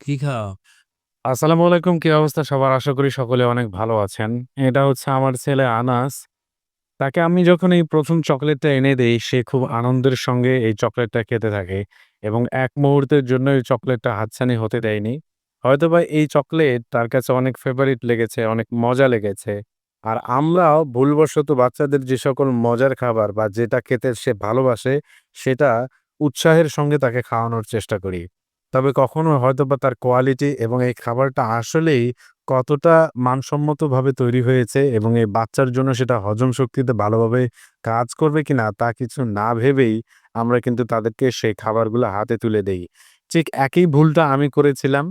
কি খাও? আসসালামু আলাইকুম। কি অবস্থা সবার? আশা করি সকলে অনেক ভালো আছেন। এটা হচ্ছে আমার ছেলে আনাস। তাকে আমি যখন এই প্রথম চকলেটটা এনে দেই, সে খুব আনন্দের সঙ্গে এই চকলেটটা খেতে থাকে এবং এক মুহূর্তের জন্য এই চকলেটটা হাতছানি হতে দেয়নি। হয়তো হয়তোবা এই চকলেট তার কাছে অনেক ফেভারিট লেগেছে, অনেক মজা লেগেছে। আর আমরাও ভুলবশত বাচ্চাদের যে সকল মজার খাবার বা যেটা খেতে সে ভালোবাসে, সেটা উৎসাহের সঙ্গে তাকে খাওয়ানোর চেষ্টা করি। তবে কখনো হয়তো বা তার কোয়ালিটি এবং এই খাবারটা আসলেই কতটা মানসম্মতভাবে তৈরি হয়েছে এবং এই বাচ্চার জন্য সেটা হজম শক্তিতে ভালোভাবে কাজ করবে কিনা তা কিছু না ভেবেই আমরা কিন্তু তাদেরকে সেই খাবারগুলো হাতে তুলে দেই। ঠিক একই ভুলটা আমি করেছিলাম।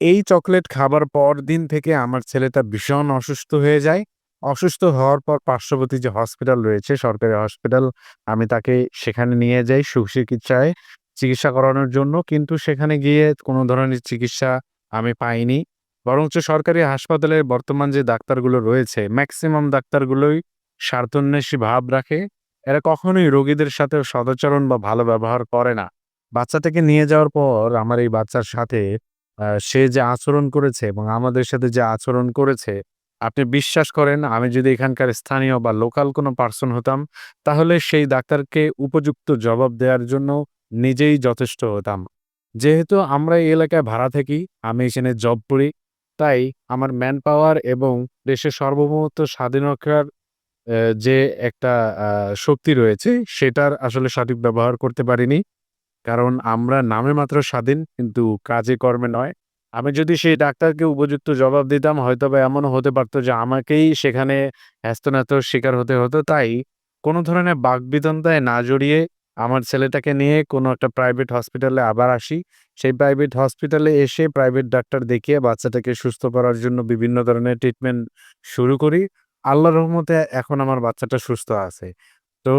এই চকোলেট খাবার পর দিন থেকে আমার ছেলেটা ভীষণ অসুস্থ হয়ে যায়। অসুস্থ হওয়ার পর পার্শ্ববর্তী যে হসপিটাল রয়েছে, সরকারি হসপিটাল, আমি তাকে সেখানে নিয়ে যাই সুচিকিৎসায় চিকিৎসা করানোর জন্য। কিন্তু সেখানে গিয়ে কোনো ধরনের চিকিৎসা আমি পাইনি। বরঞ্চ সরকারি হাসপাতালের বর্তমান যে ডাক্তারগুলো রয়েছে, ম্যাক্সিমাম ডাক্তারগুলোই স্বার্থান্বেষী ভাব রাখে। এরা কখনোই রোগীদের সাথে সদাচরণ বা ভালো ব্যবহার করে না। বাচ্চাটাকে নিয়ে যাওয়ার পর আমার এই বাচ্চার সাথে সে যে আচরণ করেছে এবং আমাদের সাথে যে আচরণ করেছে, আপনি বিশ্বাস করেন আমি যদি এখানকার স্থানীয় বা লোকাল কোনো পারসন হতাম, তাহলে সেই ডাক্তারকে উপযুক্ত জবাব দেওয়ার জন্য নিজেই যথেষ্ট হতাম। যেহেতু আমরা এই এলাকায় ভাড়া থাকি, আমি এখানে জব করি, তাই আমার ম্যান পাওয়ার এবং দেশের সার্বভৌমত্ব স্বাধীন অ্যা যে একটা শক্তি রয়েছে, সেটার আসলে সঠিক ব্যবহার করতে পারিনি। কারণ আমরা নামে মাত্র স্বাধীন, কিন্তু কাজে কর্মে নয়। আমি যদি সেই ডাক্তারকে উপযুক্ত জবাব দিতাম, হয়তো বা এমনও হতে পারতো যে আমাকেই সেখানে হ্যাস্ত-ন্যাস্তের শিকার হতে হতো। তাই কোনো ধরনের বাকবিতন্ডায় না জড়িয়ে আমার ছেলেটাকে নিয়ে কোনো একটা প্রাইভেট হসপিটালে আবার আসি। সেই প্রাইভেট হসপিটালে এসে প্রাইভেট ডাক্তার দেখিয়ে বাচ্চাটাকে সুস্থ করার জন্য বিভিন্ন ধরনের ট্রিটমেন্ট শুরু করি। আল্লাহর রহমতে এখন আমার বাচ্চাটা সুস্থ আছে। তো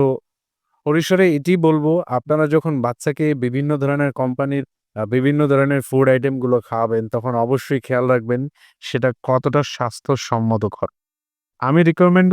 পরিসরে এটিই বলব আপনারা যখন বাচ্চাকে বিভিন্ন ধরনের কোম্পানির বিভিন্ন ধরনের ফুড আইটেমগুলো খাওয়াবেন, তখন অবশ্যই খেয়াল রাখবেন সেটা কতটা স্বাস্থ্যসম্মতকর। আমি রিকমেন্ড